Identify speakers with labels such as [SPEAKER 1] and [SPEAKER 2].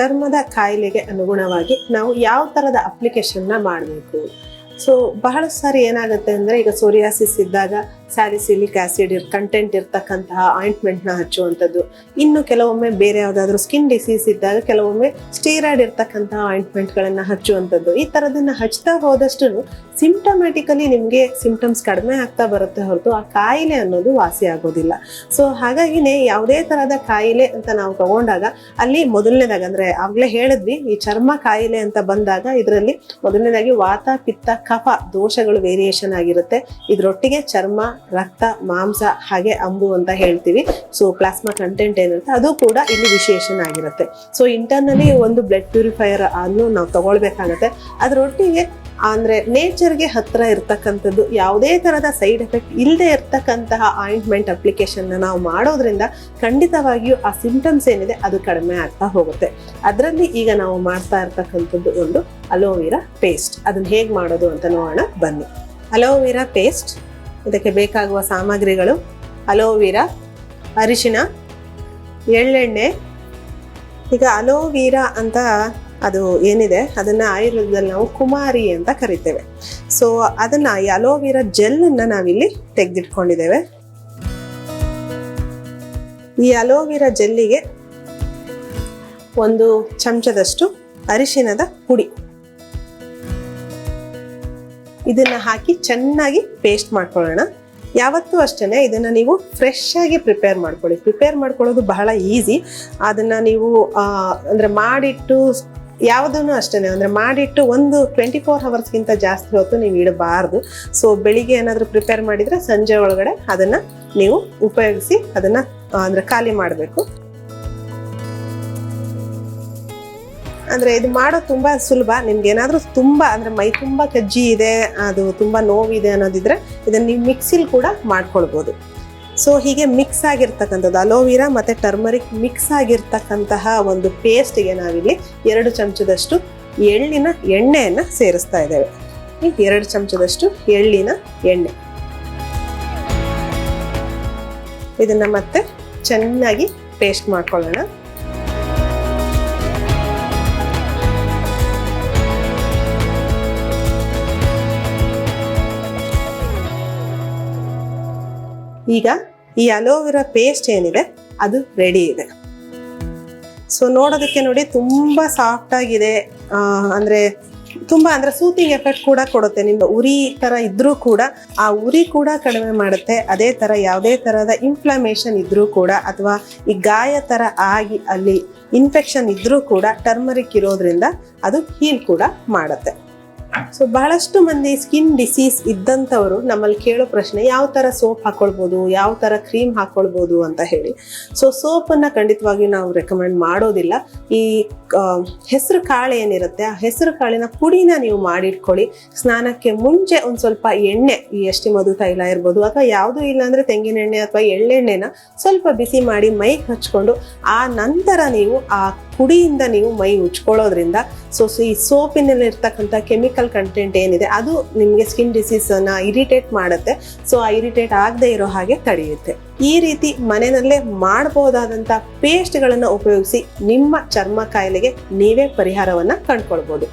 [SPEAKER 1] ಚರ್ಮದ ಕಾಯಿಲೆಗೆ ಅನುಗುಣವಾಗಿ ನಾವು ಯಾವ ಥರದ ಅಪ್ಲಿಕೇಶನ್ನ ಮಾಡಬೇಕು. ಸೊ ಬಹಳ ಸಾರಿ ಏನಾಗುತ್ತೆ ಅಂದರೆ ಈಗ ಸೋರಿಯಾಸಿಸ್ ಇದ್ದಾಗ ಸ್ಯಾಲಿಸಿಲಿಕ್ ಆಸಿಡ್ ಇರ್ ಕಂಟೆಂಟ್ ಇರ್ತಕ್ಕಂತಹ ಆಯಿಂಟ್ಮೆಂಟ್ನ ಹಚ್ಚುವಂಥದ್ದು. ಇನ್ನು ಕೆಲವೊಮ್ಮೆ ಬೇರೆ ಯಾವುದಾದ್ರೂ ಸ್ಕಿನ್ ಡಿಸೀಸ್ ಇದ್ದಾಗ ಕೆಲವೊಮ್ಮೆ ಸ್ಟೀರಾಯ್ಡ್ ಇರ್ತಕ್ಕಂತಹ ಆಯಿಂಟ್ಮೆಂಟ್ಗಳನ್ನು ಹಚ್ಚುವಂಥದ್ದು. ಈ ಥರದನ್ನು ಹಚ್ತಾ ಹೋದಷ್ಟು ಸಿಂಟಮ್ಯಾಟಿಕಲಿ ನಿಮಗೆ ಸಿಂಪ್ಟಮ್ಸ್ ಕಡಿಮೆ ಆಗ್ತಾ ಬರುತ್ತೆ ಹೊರತು ಆ ಕಾಯಿಲೆ ಅನ್ನೋದು ವಾಸಿ ಆಗೋದಿಲ್ಲ. ಸೊ ಹಾಗಾಗಿನೇ ಯಾವುದೇ ಥರದ ಕಾಯಿಲೆ ಅಂತ ನಾವು ತಗೊಂಡಾಗ ಅಲ್ಲಿ ಮೊದಲನೇದಾಗ ಅಂದರೆ ಆಗಲೇ ಹೇಳಿದ್ವಿ, ಈ ಚರ್ಮ ಕಾಯಿಲೆ ಅಂತ ಬಂದಾಗ ಇದರಲ್ಲಿ ಮೊದಲನೇದಾಗಿ ವಾತ, ಪಿತ್ತ, ಕಫ ದೋಷಗಳು ವೇರಿಯೇಷನ್ ಆಗಿರುತ್ತೆ. ಇದರೊಟ್ಟಿಗೆ ಚರ್ಮ ರಕ್ತ, ಮಾಂಸ, ಹಾಗೆ ಅಂಬು ಅಂತ ಹೇಳ್ತೀವಿ. ಸೊ ಪ್ಲಾಸ್ಮಾ ಕಂಟೆಂಟ್ ಏನಿರುತ್ತೆ ಅದು ಕೂಡ ಇಲ್ಲಿ ವಿಶೇಷನ್ ಆಗಿರುತ್ತೆ. ಸೊ ಇಂಟರ್ನಲಿ ಒಂದು ಬ್ಲಡ್ ಪ್ಯೂರಿಫೈಯರ್ ಅನ್ನು ನಾವು ತಗೊಳ್ಬೇಕಾಗತ್ತೆ. ಅದರೊಟ್ಟಿಗೆ ಅಂದ್ರೆ ನೇಚರ್ಗೆ ಹತ್ರ ಇರ್ತಕ್ಕಂಥದ್ದು ಯಾವುದೇ ತರಹದ ಸೈಡ್ ಎಫೆಕ್ಟ್ ಇಲ್ಲದೆ ಇರ್ತಕ್ಕಂತಹ ಆಯಿಂಟ್ಮೆಂಟ್ ಅಪ್ಲಿಕೇಶನ್ ನಾವು ಮಾಡೋದ್ರಿಂದ ಖಂಡಿತವಾಗಿಯೂ ಆ ಸಿಂಟಮ್ಸ್ ಏನಿದೆ ಅದು ಕಡಿಮೆ ಆಗ್ತಾ ಹೋಗುತ್ತೆ. ಅದರಲ್ಲಿ ಈಗ ನಾವು ಮಾಡ್ತಾ ಇರ್ತಕ್ಕಂಥದ್ದು ಒಂದು ಅಲೋವೆರಾ ಪೇಸ್ಟ್ ಅದನ್ನ ಹೇಗೆ ಮಾಡೋದು ಅಂತ ನೋಡೋಣ. ಬನ್ನಿ. ಅಲೋವೆರಾ ಪೇಸ್ಟ್ ಇದಕ್ಕೆ ಬೇಕಾಗುವ ಸಾಮಗ್ರಿಗಳು ಅಲೋವೀರಾ, ಅರಿಶಿನ, ಎಳ್ಳೆಣ್ಣೆ. ಈಗ ಅಲೋವೀರಾ ಅಂತ ಅದು ಏನಿದೆ? ಅದನ್ನು ಆಯುರ್ವೇದದಲ್ಲಿ ನಾವು ಕುಮಾರಿ ಅಂತ ಕರಿತೇವೆ. ಸೊ ಅದನ್ನು ಈ ಅಲೋವೀರಾ ಜೆಲ್ಲನ್ನು ನಾವಿಲ್ಲಿ ತೆಗೆದಿಟ್ಕೊಂಡಿದ್ದೇವೆ. ಈ ಅಲೋವೆರಾ ಜೆಲ್ಲಿಗೆ ಒಂದು ಚಮಚದಷ್ಟು ಅರಿಶಿನದ ಪುಡಿ. ಇದನ್ನ ಹಾಕಿ ಚೆನ್ನಾಗಿ ಪೇಸ್ಟ್ ಮಾಡ್ಕೊಳ್ಳೋಣ. ಯಾವತ್ತೂ ಅಷ್ಟೇ ಇದನ್ನು ನೀವು ಫ್ರೆಶ್ ಆಗಿ ಪ್ರಿಪೇರ್ ಮಾಡ್ಕೊಳ್ಳಿ. ಪ್ರಿಪೇರ್ ಮಾಡ್ಕೊಳ್ಳೋದು ಬಹಳ ಈಸಿ ಅದನ್ನ ನೀವು ಅಂದರೆ ಮಾಡಿಟ್ಟು ಯಾವುದನ್ನು ಅಷ್ಟೇ ಅಂದರೆ ಮಾಡಿಟ್ಟು ಒಂದು ಟ್ವೆಂಟಿ ಫೋರ್ ಹವರ್ಸ್ಗಿಂತ ಜಾಸ್ತಿ ಹೊತ್ತು ನೀವು ಇಡಬಾರ್ದು. ಸೊ ಬೆಳಿಗ್ಗೆ ಏನಾದರೂ ಪ್ರಿಪೇರ್ ಮಾಡಿದರೆ ಸಂಜೆ ಒಳಗಡೆ ಅದನ್ನು ನೀವು ಉಪಯೋಗಿಸಿ ಅದನ್ನು ಅಂದ್ರೆ ಖಾಲಿ ಮಾಡಬೇಕು. ಅಂದ್ರೆ ಇದು ಮಾಡೋದು ತುಂಬಾ ಸುಲಭ. ನಿಮ್ಗೆ ಏನಾದ್ರೂ ತುಂಬಾ, ಅಂದ್ರೆ ಮೈ ತುಂಬಾ ಕಜ್ಜಿ ಇದೆ, ಅದು ತುಂಬಾ ನೋವಿದೆ ಅನ್ನೋದಿದ್ರೆ ಇದನ್ನ ನೀವು ಮಿಕ್ಸಿಲ್ ಕೂಡ ಮಾಡ್ಕೊಳ್ಬೋದು. ಸೊ ಹೀಗೆ ಮಿಕ್ಸ್ ಆಗಿರ್ತಕ್ಕಂಥದ್ದು, ಅಲೋವಿರಾ ಮತ್ತೆ ಟರ್ಮರಿಕ್ ಮಿಕ್ಸ್ ಆಗಿರ್ತಕ್ಕಂತಹ ಒಂದು ಪೇಸ್ಟ್ಗೆ ನಾವಿಲ್ಲಿ ಎರಡು ಚಮಚದಷ್ಟು ಎಳ್ಳಿನ ಎಣ್ಣೆಯನ್ನ ಸೇರಿಸ್ತಾ ಇದ್ದೇವೆ. ಎರಡು ಚಮಚದಷ್ಟು ಎಳ್ಳಿನ ಎಣ್ಣೆ. ಇದನ್ನ ಮತ್ತೆ ಚೆನ್ನಾಗಿ ಪೇಸ್ಟ್ ಮಾಡ್ಕೊಳ್ಳೋಣ. ಈಗ ಈ ಅಲೋವೆರಾ ಪೇಸ್ಟ್ ಏನಿದೆ, ಅದು ರೆಡಿ ಇದೆ. ಸೊ ನೋಡೋದಕ್ಕೆ ನೋಡಿ ತುಂಬ ಸಾಫ್ಟ್ ಆಗಿದೆ. ಅಂದ್ರೆ ತುಂಬಾ, ಅಂದ್ರೆ ಸೂತಿಂಗ್ ಎಫೆಕ್ಟ್ ಕೂಡ ಕೊಡುತ್ತೆ. ನಿಮ್ಮ ಉರಿ ತರ ಇದ್ರೂ ಕೂಡ, ಆ ಉರಿ ಕೂಡ ಕಡಿಮೆ ಮಾಡುತ್ತೆ. ಅದೇ ತರ ಯಾವುದೇ ಥರದ ಇನ್ಫ್ಲಮೇಷನ್ ಇದ್ರೂ ಕೂಡ, ಅಥವಾ ಈ ಗಾಯ ತರ ಆಗಿ ಅಲ್ಲಿ ಇನ್ಫೆಕ್ಷನ್ ಇದ್ರೂ ಕೂಡ ಟರ್ಮರಿಕ್ ಇರೋದ್ರಿಂದ ಅದು ಹೀಲ್ ಕೂಡ ಮಾಡುತ್ತೆ. ಸೊ ಬಹಳಷ್ಟು ಮಂದಿ ಸ್ಕಿನ್ ಡಿಸೀಸ್ ಇದ್ದಂಥವರು ನಮ್ಮಲ್ಲಿ ಕೇಳೋ ಪ್ರಶ್ನೆ, ಯಾವ ಥರ ಸೋಪ್ ಹಾಕೊಳ್ಬೋದು, ಯಾವ ಥರ ಕ್ರೀಮ್ ಹಾಕೊಳ್ಬೋದು ಅಂತ ಹೇಳಿ. ಸೊ ಸೋಪನ್ನು ಖಂಡಿತವಾಗಿ ನಾವು ರೆಕಮೆಂಡ್ ಮಾಡೋದಿಲ್ಲ. ಈ ಹೆಸರು ಕಾಳು ಏನಿರುತ್ತೆ, ಆ ಹೆಸರು ಕಾಳಿನ ಪುಡಿನ ನೀವು ಮಾಡಿಟ್ಕೊಳ್ಳಿ. ಸ್ನಾನಕ್ಕೆ ಮುಂಚೆ ಒಂದು ಸ್ವಲ್ಪ ಎಣ್ಣೆ, ಈ ಎಷ್ಟಿ ಮಧು ತೈಲ ಇರ್ಬೋದು, ಅಥವಾ ಯಾವುದೂ ಇಲ್ಲ ಅಂದರೆ ತೆಂಗಿನ ಎಣ್ಣೆ ಅಥವಾ ಎಳ್ಳೆಣ್ಣೆನ ಸ್ವಲ್ಪ ಬಿಸಿ ಮಾಡಿ ಮೈಗೆ ಹಚ್ಕೊಂಡು, ಆ ನಂತರ ನೀವು ಆ ಪುಡಿಯಿಂದ ನೀವು ಮೈ ಉಚ್ಕೊಳ್ಳೋದ್ರಿಂದ ಸೊ ಈ ಸೋಪಿನಲ್ಲಿ ಇರ್ತಕ್ಕಂಥ ಕೆಮಿಕಲ್ ಕಂಟೆಂಟ್ ಏನಿದೆ, ಅದು ನಿಮಗೆ ಸ್ಕಿನ್ ಡಿಸೀಸನ್ನು ಇರಿಟೇಟ್ ಮಾಡುತ್ತೆ. ಸೊ ಆ ಇರಿಟೇಟ್ ಆಗದೆ ಇರೋ ಹಾಗೆ ತಡೆಯುತ್ತೆ. ಈ ರೀತಿ ಮನೆಯಲ್ಲೇ ಮಾಡಬಹುದಾದಂಥ ಪೇಸ್ಟ್ಗಳನ್ನು ಉಪಯೋಗಿಸಿ ನಿಮ್ಮ ಚರ್ಮ ಕಾಯಿಲೆಗೆ ನೀವೇ ಪರಿಹಾರವನ್ನು ಕಂಡುಕೊಳ್ಬೋದು.